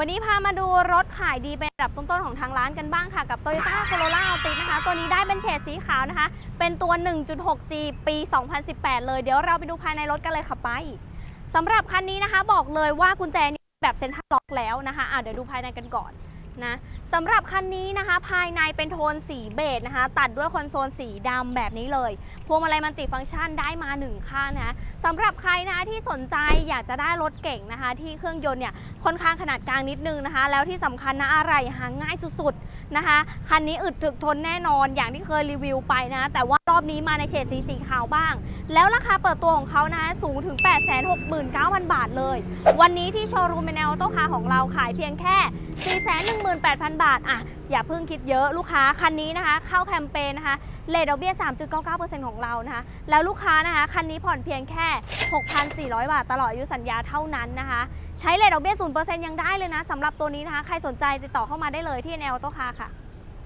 วันนี้พามาดูรถขายดีเป็นระดับต้นๆของทางร้านกันบ้างค่ะ กับ Toyota Corolla Altis นะคะ ตัวนี้ได้เป็นเฉดสีขาวนะคะ เป็นตัว 1.6G ปี 2018 เลย เดี๋ยวเราไปดูภายในรถกันเลยค่ะไปสำหรับคันนี้นะคะ บอกเลยว่ากุญแจนี่แบบเซ็นทรัลล็อกแล้วนะคะอะเดี๋ยวดูภายในกันก่อน นะสำหรับคันนี้นะคะ ภายในเป็นโทนสีเบจนะคะ ตัดด้วยคอนโซลสีดำแบบนี้เลยพวงมาลัยมันติฟังก์ชันได้มาหนึ่งข้างนะคะสำหรับใครนะะที่สนใจอยากจะได้รถเก่งนะคะ ที่เครื่องยนต์เนี่ยค่อนข้างขนาดกลางนิดนึงนะคะ แล้วที่สำคัญนะอะไรหาง่ายสุดๆนะคะคันนี้อึดถึกทนแน่นอนอย่างที่เคยรีวิวไปนะ แต่ว่ารอบนี้มาในเฉดสีสีขาวบ้าง แล้วราคาเปิดตัวของเขานะะสูงถึง 869,000 บาทเลย วันนี้ที่โชว์รูมเป็นแนวโต้คาของเราขายเพียงแค่ 18,000 บาทอะอย่าเพิ่งคิดเยอะลูกค้าคันนี้นะคะ เข้าแคมเปญนะคะเลทดอกเบี้ย 3.99%ของเรานะคะ แล้วลูกค้านะคะ คันนี้ผ่อนเพียงแค่ 6,400 บาท ตลอดอายุสัญญาเท่านั้นนะคะ ใช้เลทดอกเบี้ย 0%ยังได้เลยนะสำหรับตัวนี้นะคะ ใครสนใจติดต่อเข้ามาได้เลยที่แนวโตคาค่ะ